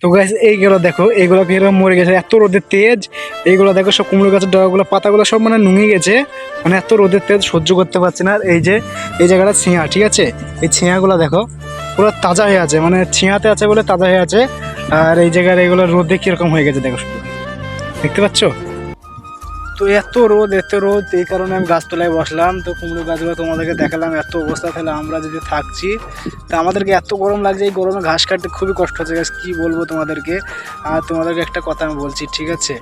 তো গাছ এইগুলো দেখো, এইগুলো কীরকম মরে গেছে? এত রোদের তেজ, এইগুলো দেখো সব কুমড়ো গাছের ডগাগুলো, পাতাগুলো সব মানে নুঙে গেছে। মানে এত রোদের তেজ সহ্য করতে পারছে না। এই যে, এই জায়গাটা ছিঁয়া ঠিক আছে? এই ছিঁয়াগুলো দেখো, পুরো তাজা হয়ে আছে। মানে ছিঁয়াতে আছে বলে তাজা হয়ে আছে। আর এই জায়গার এইগুলো রোদে কীরকম হয়ে গেছে, দেখো দেখতে পাচ্ছ? তো এত রোদ এত রোদ, এই কারণে আমি গাছতলায় বসলাম। তো কুমড়ো গাছগুলো তোমাদেরকে দেখালাম, এত অবস্থা। তাহলে আমরা যদি থাকছি, তা আমাদেরকে এত গরম লাগছে, এই গরমে ঘাস কাটতে খুবই কষ্ট হচ্ছে। গাছ, কী বলব তোমাদেরকে? আর তোমাদেরকে একটা কথা আমি বলছি, ঠিক আছে?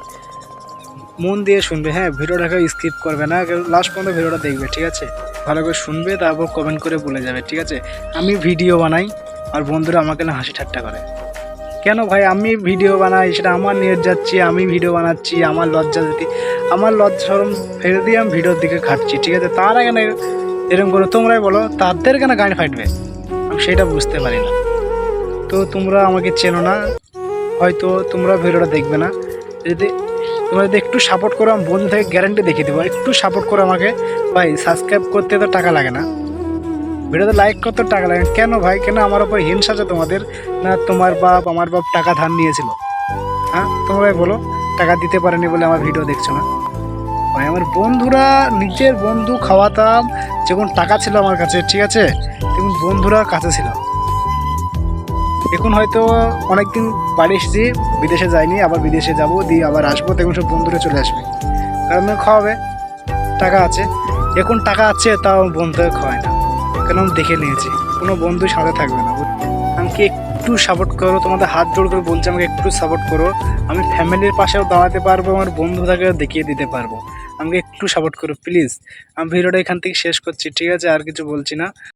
মন দিয়ে শুনবে হ্যাঁ? ভিডিওটাকে স্কিপ করবে না লাস্ট পর্যন্ত ভিডিওটা দেখবে, ঠিক আছে? ভালো করে শুনবে, তারপর কমেন্ট করে বলে যাবে, ঠিক আছে? আমি ভিডিও বানাই, আর বন্ধুরা আমাকে না হাসি ঠাট্টা করে। কেন ভাই? আমি ভিডিও বানাই, সেটা আমার নিয়ে যাচ্ছি, আমি ভিডিও বানাচ্ছি, আমার লজ্জা দিতে আমার লজ্জা সরম ফেলে দিয়ে আমি ভিডিওর দিকে খাটছি, ঠিক আছে? তারা কেন এরকম করে, তোমরাই বলো, তাদের কেন গান ফাটবে? আমি সেটা বুঝতে পারি না। তো তোমরা আমাকে চেনো না, হয়তো তোমরা ভিডিওটা দেখবে না। যদি, তোমরা যদি একটু সাপোর্ট করো, আমি বন্ধু থেকে গ্যারান্টি দেখিয়ে দেবো। একটু সাপোর্ট করো আমাকে। ভাই সাবস্ক্রাইব করতে তো টাকা লাগে না। ভিডিওতে লাইক করতে টাকা লাগে? কেন ভাই? কেন আমার উপর হিংসা আছে তোমাদের? না তোমার বাপ, আমার বাপ টাকা ধার নিয়েছিল? হ্যাঁ? তোমরাই বলো, টাকা দিতে পারেনি বলে আমার ভিডিও দেখছ না? ভাই, আমার বন্ধুরা, নিজের বন্ধু খাওয়াতাম যখন টাকা ছিল আমার কাছে, ঠিক আছে? তখন বন্ধুরা কাছে ছিল। এখন হয়তো অনেকদিন বাড়ি এসেছি, বিদেশে যাইনি, আবার বিদেশে যাব, দিয়ে আবার আসব, তখন সব বন্ধুরা চলে আসবে। কারণ খাওয়াবে, টাকা আছে। এখন টাকা আছে, তাও বন্ধুরা খাওয়ায় না। আমি দেখে নিয়েছি। কোনো বন্ধু সাথে থাকবে না। আমাকে একটু সাপোর্ট করো, তোমাদের হাত জোড় করে বলছি, আমাকে একটু সাপোর্ট করো। আমি ফ্যামিলির পাশেও দাঁড়াতে পারব, আমার বন্ধু বন্ধুটাকেও দেখিয়ে দিতে পারব। আমাকে একটু সাপোর্ট করো প্লিজ আমি ভিডিওটা এখান থেকে শেষ করছি, ঠিক আছে? আর কিছু বলছি না।